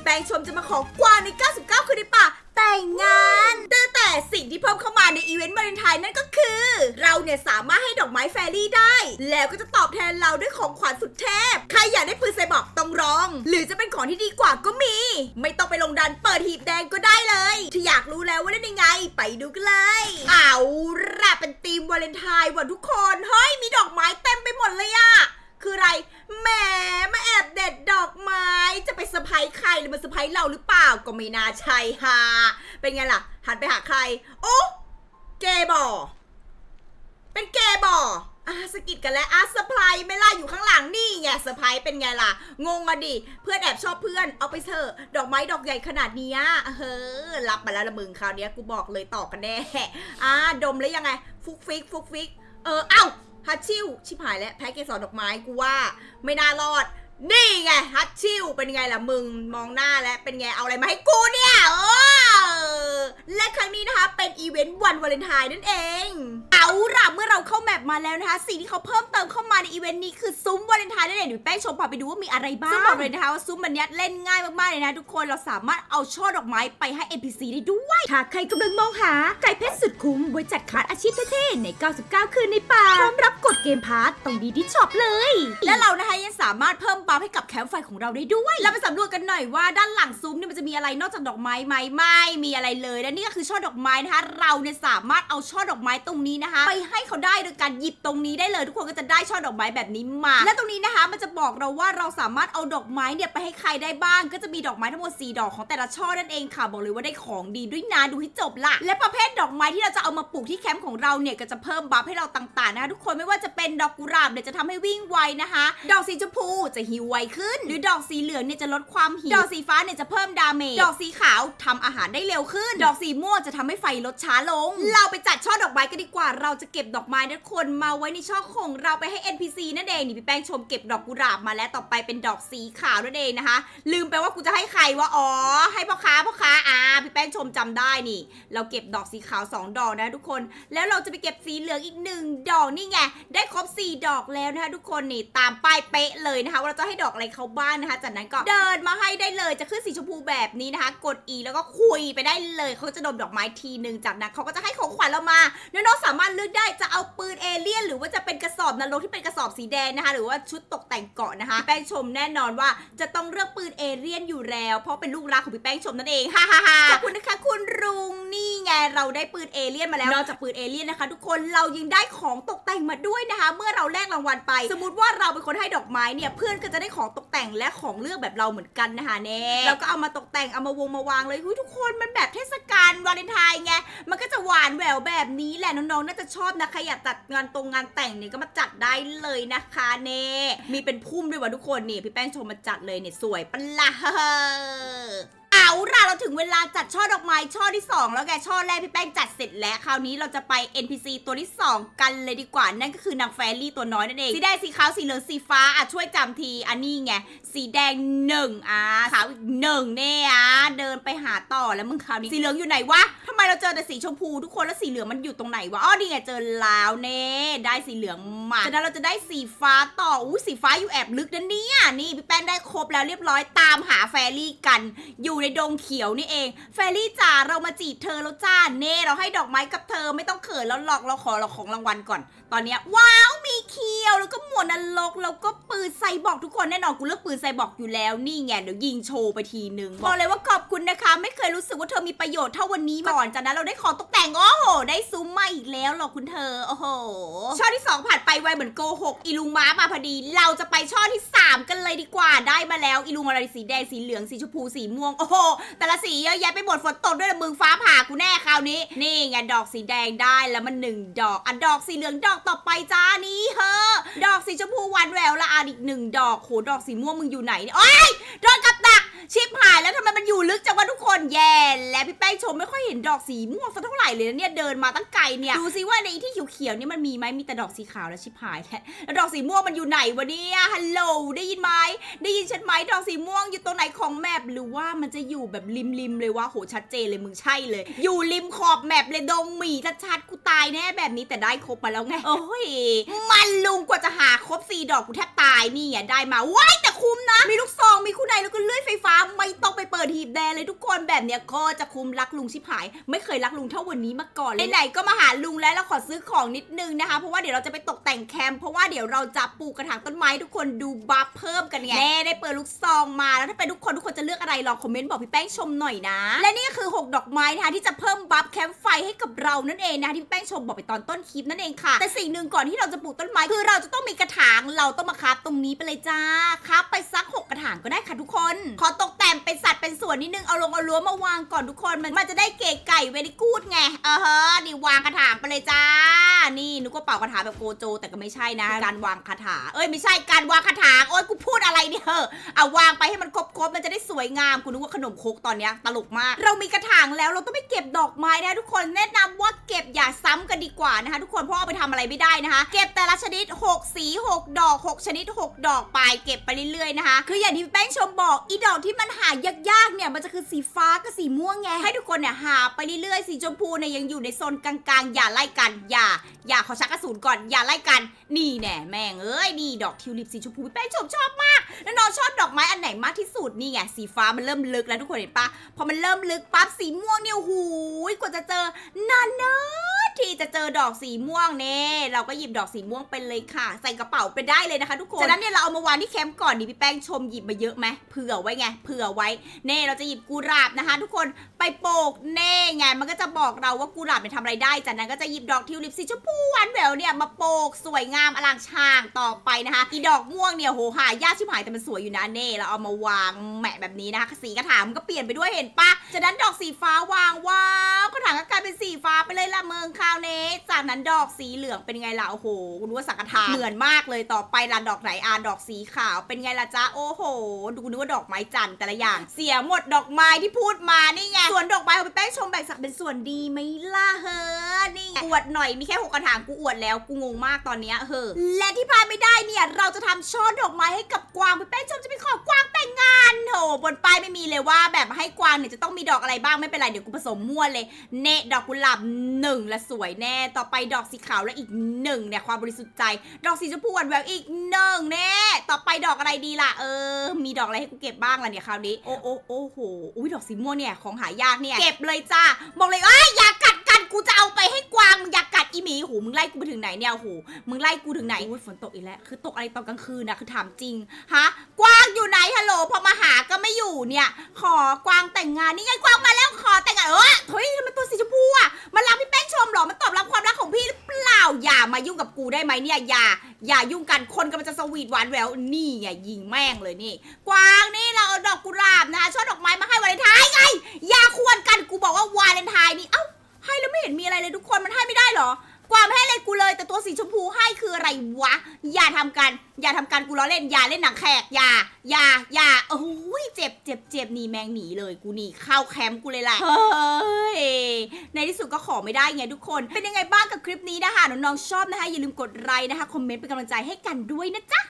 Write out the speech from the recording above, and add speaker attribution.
Speaker 1: ี่แป้งชมจะมาขอกวางใน 99 คืนในป่า แต่งงานแต่แต่สิ่งที่เพิ่มเข้ามาในอีเวนต์วาเลนไทน์นั่นก็คือ เราเนี่ยสามารถให้ดอกไม้แฟรี่ได้ แล้วก็จะตอบแทนเราด้วยของขวัญสุดเทพ ใครอยากได้ปืนไซบอร์กต้องร้อง หรือจะเป็นของที่ดีกว่าก็มี ไม่ต้องไปลงดันเปิดหีบแดงก็ได้เลย ถ้าอยากรู้แล้วว่าได้ยังไง ไปดูกันเลยเอาละเป็นธีมวาเลนไทน์ว่ะทุกคนเฮ้ยมีดอกไม้เต็มไปหมดเลยอะ คืออะไรแหมมาแอบเด็ดดอกไม้จะไปเซอร์ไพรส์ใครหรือมาเซอร์ไพรส์เราหรือเปล่าก็ไม่น่าใช่ฮะเป็นไงล่ะ หันไปหาใคร โอ้เกย์บอเป็นเกย์บออะสะกิดกันแล้วอะเซอร์ไพรส์ไม่ล่ะอยู่ข้างหลังนี่ไงเซอร์ไพรส์เป็นไงล่ะ งงอะดิ เพื่อนแอบชอบเพื่อนเอาไปเถอะดอกไม้ดอกใหญ่ขนาดเนี้ยเฮ้อรับมาแล้วละมึงคราวนี้กูบอกเลยต่อกันแน่อะดมแล้วยังไง ฟุกฟิกฟุกฟิก เออเอ้า ฮัตชิวชิบหายแล้วแพ็กเกสอนดอกไม้กูว่าไม่น่ารอด นี่ไงฮัตชิวเป็นไงล่ะมึงมองหน้าแล้วเป็นไงเอาอะไรมาให้กูเนี่ยเออและครั้งนี้นะคะ เป็นอีเวนต์วันวาเลนไทน์นั่นเอง เอาล่ะเมื่อเราเข้าแมปมาแล้วนะคะสิ่งที่เขาเพิ่มเติมเข้ามาในอีเวนต์นี้คือซุ้มวาเลนไทน์นั่นเองเดี๋ยวแป้งชมพาไปดูว่ามีอะไรบ้างซึ่งบอกเลยนะคะว่าซุ้มมันเนี้ยเล่นง่ายมากๆเลยนะทุกคนเราสามารถเอาช่อดอกไม้ไปให้ NPC ได้ด้วย
Speaker 2: ถ้าใครกำลังมองหาไก่เพชรสุดคุ้มไว้จัดคัดอาชีพเท่ๆใน 99 คืนในป่าพร้อมรับกดเกมพาร์ตต้องดีที่ช็อปเลย
Speaker 1: และเรานะคะยังสามารถเพิ่มบัฟให้กับแคมป์ไฟของเราได้ด้วย เราไปสำรวจกันหน่อยว่าด้านหลังซุ้มเนี่ยมันจะมีอะไรนอกจากดอกไม้ไหมไม่มีอะไรเลยและนี่ก็คือช่อดอกไม้นะคะเราเนี่ยสามารถเอาช่อดอกไม้ตรงนี้นะคะ ไปให้เขาได้โดยการหยิบตรงนี้ได้เลย ทุกคนก็จะได้ช่อดอกไม้แบบนี้มา และตรงนี้นะคะ มันจะบอกเราว่าเราสามารถเอาดอกไม้เนี่ยไปให้ใครได้บ้าง ก็จะมีดอกไม้ทั้งหมด4ดอกของแต่ละช่อนั่นเองค่ะบอกเลยว่าได้ของดีด้วยนะดูให้จบละและประเภทดอกไม้ที่เราจะเอามาปลูกที่แคมป์ของเราเนี่ยก็จะเพิ่มบัฟให้เราต่างๆนะคะทุกคนไม่ว่าจะเป็นดอกกุหลาบเนี่ยจะทำให้วิ่งไวนะคะ ดอกสีชมพูจะหิวไวขึ้น หรือดอกสีเหลืองเนี่ยจะลดความหิวดอกสีฟ้าเนี่ยจะเพิ่มดาเมจดอกสีขาวทำอาหารได้เร็วขึ้น ดอกสีม่วงจะทำให้ไฟลดช้าลง เราไปจัดช่อดอกไม้กันดีกว่า เราจะเก็บดอกไม้ทุกคนมาไว้ในช่อของเราไปให้ NPC นั่นเองนี่พี่แป้งชมเก็บดอกกุหลาบมาแล้วต่อไปเป็นดอกสีขาวนั่นเองนะคะ ลืมไปว่ากูจะให้ใครวะอ๋อ ให้พ่อค้าพ่อค้าอ่าพี่แป้งชมจำได้นี่ เราเก็บดอกสีขาวสองดอกนะทุกคน แล้วเราจะไปเก็บสีเหลืองอีกหนึ่งดอกนี่ไงได้ครบ 4 ดอกแล้วนะคะทุกคนนี่ตามป้ายเป๊ะเลยนะคะว่าเราจะให้ดอกอะไรเขาบ้างนะคะ จากนั้นก็เดินมาให้ได้เลยจะขึ้นสีชมพูแบบนี้นะคะ กด E แล้วก็คุยไปได้เลยเขาจะดมดอกไม้ทีหนึ่งจากนั้นเขาก็จะให้ของขวัญเรามาน้องๆสามารถเลือกได้จะเอาปืนเอเลี่ยนหรือว่าจะเป็น อบนรกที่เป็นกระสอบสีแดงนะคะ หรือว่าชุดตกแต่งเกาะนะคะ แป้งชมแน่นอนว่าจะต้องเลือกปืนเอเลี่ยนอยู่แล้ว เพราะเป็นลูกรักของพี่แป้งชมนั่นเองฮ่าฮ่าฮ่าขอบคุณนะคะคุณรุงนี่ไงเราได้ปืนเอเลี่ยนมาแล้ว นอกจากปืนเอเลี่ยนนะคะ ทุกคนเรายังได้ของตกแต่งมาด้วยนะคะ เมื่อเราแลกรางวัลไป สมมติว่าเราเป็นคนให้ดอกไม้เนี่ยเพื่อนก็จะได้ของตกแต่งและของเลือกแบบเราเหมือนกันนะคะเน่เราก็เอามาตกแต่งเอามาวงมาวางเลยหุยทุกคนมันแบบเทศกาลวาเลนไทน์ไงมันก็จะหวานแหววแบบนี้แหละน้องๆน่าจะชอบนะใครอยากจัดงานตรงงานแต่งเนี่ยก็มาจัดัดได้เลยนะคะเน่มีเป็นพุ่มด้วยว่ะทุกคนนี่พี่แป้งชมมาจัดเลยเนี่ยสวยปะล่ะ เอาล่ะเราถึงเวลาจัดช่อดอกไม้ช่อที่ 2 แล้วแกช่อแรกพี่แป้งจัดเสร็จแล้วคราวนี้เราจะไป NPC ตัวที่ 2 กันเลยดีกว่า นั่นก็คือนางแฟรี่ตัวน้อยนั่นเองสีแดงสีขาวสีเหลืองสีฟ้าอะช่วยจำทีอันนี้ไงสีแดงหนึ่งอะขาวอีกหนึ่งเนี่ยอะเดินไปหาต่อแล้วมึงคราวนี้สีเหลืองอยู่ไหนวะทำไมเราเจอแต่สีชมพูทุกคนแล้วสีเหลืองมันอยู่ตรงไหนวะอ๋อนี่ไงเจอแล้วเน่ได้สีเหลืองมาจากนั้นเราจะได้สีฟ้าต่ออู้สีฟ้าอยู่แอบลึกนะเนี่ยนี่พี่แป้งได้ครบแล้วเรียบร้อยตามหาแฟรี่กันอยู่ในดงเขียวนี่เอง เฟรี่จ๋าเรามาจีบเธอแล้วจ้าเน่เราให้ดอกไม้กับเธอไม่ต้องเขินแล้วหลอกเราขอเราของรางวัลก่อน ตอนเนี้ยว้าวมีเคียวแล้วก็หมวกนรกแล้วก็ปืนไซบอกทุกคนแน่นอนกูเลือกปืนไซบอกอยู่แล้วนี่ไงเดี๋ยวยิงโชว์ไปทีนึงบอกเลยว่าขอบคุณนะคะ ไม่เคยรู้สึกว่าเธอมีประโยชน์เท่าวันนี้มาก่อนจากนั้นเราได้ของตกแต่งโอ้โหได้ซุ้มมาอีกแล้วหรอคุณเธอโอ้โหช่อที่สองผ่านไปไวเหมือนโกหกอีลุงม้ามาพอดี เราจะไปช่อที่สามกันเลยดีกว่าได้มาแล้วอีลุงอะไรสีแดงสีเหลืองสีชมพูสีม่วงโอ้โหแต่ละสีเยอะแยะไปหมดฝนตกด้วยมึงฟ้าผ่ากูแน่คราวนี้ นี่ไงดอกสีแดงได้แล้วมันหนึ่งดอกอะดอกสีเหลืองดอกต่อไปจ้านี่เฮอะดอกสีชมพูหวานแหววละอาอีกหนึ่งดอกโหดอกสีม่วงมึงอยู่ไหนเนี่ยโอ้ยโดนกับ ชิบหายแล้วทำไมมันอยู่ลึกจังวะทุกคนแย่และพี่แป้งชมไม่ค่อยเห็นดอกสีม่วงสักเท่าไหร่เลยนะเนี่ยเดินมาตั้งไกลเนี่ยดูซิว่าในที่เขียวๆนี่มันมีไหมมีแต่ดอกสีขาวแล้วชิบหายแล้วแล้วดอกสีม่วงมันอยู่ไหนวะเนี่ยฮัลโหลได้ยินไหมได้ยินฉันไหมดอกสีม่วงอยู่ตรงไหนของแมปหรือว่ามันจะอยู่แบบริมริมๆเลยวะโหชัดเจนเลยมึงใช่เลย อยู่ริมขอบแมปเลยดงหมีชัดๆกูตายแน่แบบนี้แต่ได้ครบมาแล้วไงโอ้ยมันลุงกว่าจะหาครบสี่ดอกกูแทบตายนี่อะได้มาว้ายแต่คุ้มนะ มีลูกซองมีคู่ในแล้วก็เลื่อยไฟฟ้าามไม่ต้อง ไปไปเปิดหีบแดงเลยทุกคนแบบเนี้ยก็จะคุมรักลุงชิบหาย ไม่เคยรักลุงเท่าวันนี้มาก่อนเลยไหนๆก็มาหาลุงแล้วเราขอซื้อของนิดนึงนะคะ เพราะว่าเดี๋ยวเราจะไปตกแต่งแคมป์เพราะว่าเดี๋ยวเราจะปลูกกระถางต้นไม้ทุกคนดูบัฟเพิ่มกันไงแน่ได้เปิดลูกซองมาแล้วถ้าเป็นทุกคนทุกคนจะเลือกอะไรลองคอมเมนต์บอกพี่แป้งชมหน่อยนะ และนี่ก็คือ 6 ดอกไม้นะคะที่จะเพิ่มบัฟแคมป์ไฟให้กับเรานั่นเองนะคะที่พี่แป้งชมบอกไปตอนต้นคลิปนั่นเองค่ะ แต่สิ่งหนึ่งก่อนที่เราจะปลูกต้นไม้คือเราจะต้องมีกระถางเราต้องมาคับตรงนี้ไปเลยจ้าคับไปสักหกกระถางก็ได้ค่ะทุกคน ขอตกแต่งเป็นสัตว์เป็นส่วนนิดนึงเอาลงเอารั้วมาวางก่อนทุกคนมันมันจะได้เก๋ไก่เวลิกูดไงเออเฮ้อนี่วางกระถางไปเลยจ้า นี่นึกว่าเป่ากระถางแบบโกโจ แต่ก็ไม่ใช่นะ การวางคาถาเอ้ยไม่ใช่การวางคาถาโอ้ยกูพูดอะไรเนี่ยเหอะเอาวางไปให้มันครบๆมันจะได้สวยงามกูนึกว่าขนมครกตอนเนี้ยตลกมาก เรามีกระถางแล้วเราต้องไปเก็บดอกไม้นะทุกคนแนะนำว่าเก็บอย่าซ้ำกันดีกว่านะคะ ทุกคนเพราะเอาไปทำอะไรไม่ได้นะคะ เก็บแต่ละชนิด 6 สี 6 ดอก 6 ชนิด 6 ดอกไปเก็บไปเรื่อยๆนะคะ คืออย่างที่พี่แป้งชมบอกอีดอกที่มันหายากๆเนี่ยมันจะคือสีฟ้ากับสีม่วงไง ให้ทุกคนเนี่ยหาไปเรื่อยๆ สีชมพูเนี่ยยังอยู่ในโซนกลางๆ อย่าไล่กัน อย่า อย่าขอชักกระสุนก่อน อย่าไล่กัน นี่แน่แม่งเอ้ย นี่ดอกทิวลิปสีชมพูพี่แป้งชมชอบมากแล้วน้องชอบดอกไม้อันไหนมากที่สุด นี่ไงสีฟ้ามันเริ่มลึกแล้วทุกคนเห็นปะพอมันเริ่มลึกปั๊บสีม่วงเนี่ยหูยกว่าจะเจอนานเนะ ทีจะเจอดอกสีม่วงเน่เราก็หยิบดอกสีม่วงไปเลยค่ะ ใส่กระเป๋าไปได้เลยนะคะทุกคนจากนั้นเนี่ยเราเอามาวางที่แคมป์ก่อนดิพี่แป้งชมหยิบมาเยอะไหมเผื่อไว้ไงเผื่อไว้เน่เราจะหยิบกุหลาบนะคะ ทุกคนไปโปกเน่ไงมันก็จะบอกเราว่ากุหลาบเนี่ยทำอะไรได้ จากนั้นก็จะหยิบดอกทิวลิปสีชมพูหวานแหววเนี่ยมาโปกสวยงามอลังช่างต่อไปนะคะอีดอกม่วงเนี่ยโหหายากชิบหายแต่มันสวยอยู่นะเน่เราเอามาวางแหมะแบบนี้นะคะสีกระถางมันก็เปลี่ยนไปด้วยเห็นปะจากนั้นดอกสีฟ้าวางว้าวกระถางก็กลายเป็นสีฟ้าไปเลยละเมืองคราวเนสจากนั้นดอกสีเหลืองเป็นไงล่ะโอ้โหคุณว่าสังกทานเหมือนมากเลยต่อไปละดอกไหนอะดอกสีขาวเป็นไงล่ะจ๊ะโอ้โห ดูนึกว่าดอกไม้จันทร์แต่ละอย่าง เสียหมดดอกไม้ที่พูดมานี่ไงส่วนดอกไม้ของพี่แป้งชมแบ่งสักเป็นส่วนดีไหมล่ะเฮ้อนี่อวดหน่อยมีแค่หกกระถางกูอวดแล้วกูงงมากตอนเนี้ยเฮ้อและที่พลาดไม่ได้เนี่ยเราจะทำช่อดอกไม้ให้กับกวางพี่แป้งชมจะไปขอกวางแต่งงานโหบนป้ายไม่มีเลยว่าแบบให้กวางเนี่ยจะต้องมีดอกอะไรบ้างไม่เป็นไรเดี๋ยวกูผสมมั่วเลยเนดอกกุหลาบหนึ่งและสวยวยแน่ ต่อไปดอกสีขาวและอีกหนึ่งเนี่ยความบริสุทธิ์ใจ ดอกสีชมพูหวานแววอีกหนึ่งแน่ต่อไปดอกอะไรดีล่ะเออ มีดอกอะไรให้กูเก็บบ้างล่ะเนี่ยคราวนี้โอ้โอ้โอ้โหอุ้ยดอกสีม่วงเนี่ยของหายากเนี่ยเก็บเลยจ้าบอกเลยเอ้ยอย่ากัดก กูจะเอาไปให้กวางมึงอย่ากัดอีหมีหูมึงไล่กูไปถึงไหนเนี่ยหูมึงไล่กูถึงไหนอุ้ยฝนตกอีกแล้วคือตกอะไรตอนกลางคืนนะคือถามจริงฮะกวางอยู่ไหนฮัลโหลพอมาหาก็ไม่อยู่เนี่ย ขอกวางแต่งงานนี่ไงกวางมาแล้วขอแต่งงานเออเฮ้ยทำไมตัวสีชมพูอะมันรักพี่แป้งชมเหรอมันตอบรับความรักของพี่หรือเปล่าอย่ามายุ่งกับกูได้ไหมเนี่ยอย่าอย่ายุ่งกันคนกำลังจะสวีทหวานแหววนี่ไงยิงแม่งเลยนี่ กวางนี่เราเอาดอกกุหลาบนะคะช่อดอกไม้มาให้วาเลนไทน์ไงอย่าควรกันกูบอกว่าวาเลนไทน์นี่เอ้า ให้แล้วไม่เห็นมีอะไรเลยทุกคนมันให้ไม่ได้เหรอ กวางไม่ให้เลยกูเลย แต่ตัวสีชมพูให้คืออะไรวะ อย่าทำกัน อย่าทำกันกูล้อเล่น อย่าเล่นหนังแขก อย่า อย่า อย่าโอ้ยเจ็บเจ็บเจ็บหนีแมงหนีเลยกูหนีเข้าแคมป์กูเลยแหละ เฮ้ย ในที่สุดก็ขอไม่ได้ไงทุกคน เป็นยังไงบ้างกับคลิปนี้นะคะ น้องๆชอบนะคะอย่าลืมกดไลค์นะคะ คอมเมนต์เป็นกำลังใจให้กันด้วยนะจ๊ะ